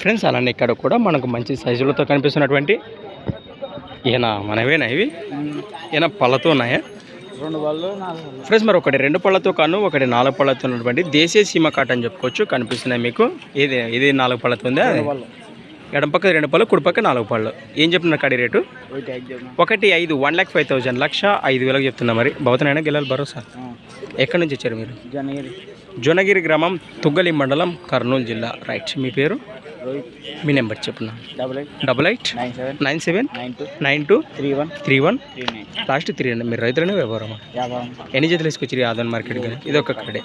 Friends అలానే ఇక్కడ కూడా మనకు మంచి సైజులతో కనిపిస్తున్నటువంటి ఈయన మనవేనా ఇవి? ఈయన పళ్ళతో ఉన్నాయా? రెండు వాళ్ళు ఫ్రెండ్స్ మరి ఒకటి రెండు పళ్ళతో కాను ఒకటి నాలుగు పళ్ళతో ఉన్నటువంటి దేశీయ సీమ కాట అని చెప్పుకోవచ్చు కనిపిస్తున్నాయి మీకు. ఇది ఇది నాలుగు పళ్ళతో ఉందా? ఎడం పక్క రెండు పళ్ళు కుడి పక్క నాలుగు పళ్ళు. ఏం చెప్తున్నారు కడి రేటు? ఒకటి ఐదు వన్ ల్యాక్ ఫైవ్ థౌసండ్ లక్ష ఐదు వేలకు చెప్తున్నా మరి. భవతనైనా గెలాలి భరోసా? ఎక్కడి నుంచి వచ్చారు మీరు? జనగిరి. జోనగిరి గ్రామం తుగ్గలి మండలం కర్నూలు జిల్లా. రైట్ మీ పేరు? మీ number చెప్పున్నా. Double eight. Double eight? Nine seven. Nine two. Three one. Three one? Last three అండి మీరు రైతులనే వ్యాపారం. ఎన్ని జతలు వేసుకొచ్చి ఆదాన్ మార్కెట్ ఇది ఒక కడే.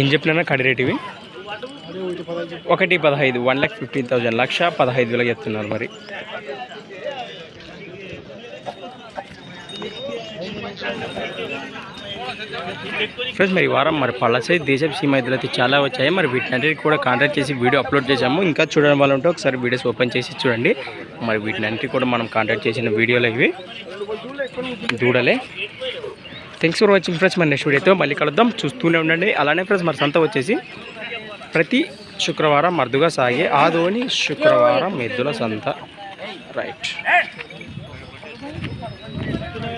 ఏం చెప్పినా కడిరేటివి ఒకటి పదహైదు వన్ ల్యాక్ ఫిఫ్టీన్ థౌజండ్ లక్ష పదహైదు వేలకు చెప్తున్నారు మరి. ఫ్రెండ్స్ మరి ఈ వారం మరి పళ్ళసై దేశపు సీమ ఎద్దులు అయితే చాలా వచ్చాయి. మరి వీటినంటికి కూడా కాంటాక్ట్ చేసి వీడియో అప్లోడ్ చేసాము ఇంకా చూడడం వల్ల ఉంటే ఒకసారి వీడియోస్ ఓపెన్ చేసి చూడండి. మరి వీటినంటికి కూడా మనం కాంటాక్ట్ చేసిన వీడియోలు ఇవి. దూడలే. థ్యాంక్స్ ఫర్ వాచింగ్ ఫ్రెండ్స్ మరి నెక్స్ట్ వీడియోతో మళ్ళీ కలుద్దాం. చూస్తూనే ఉండండి. అలానే ఫ్రెండ్స్ మరి సంత వచ్చేసి ప్రతి శుక్రవారం మరుదుగా సాగే ఆదోని శుక్రవారం ఎద్దుల సంత. రైట్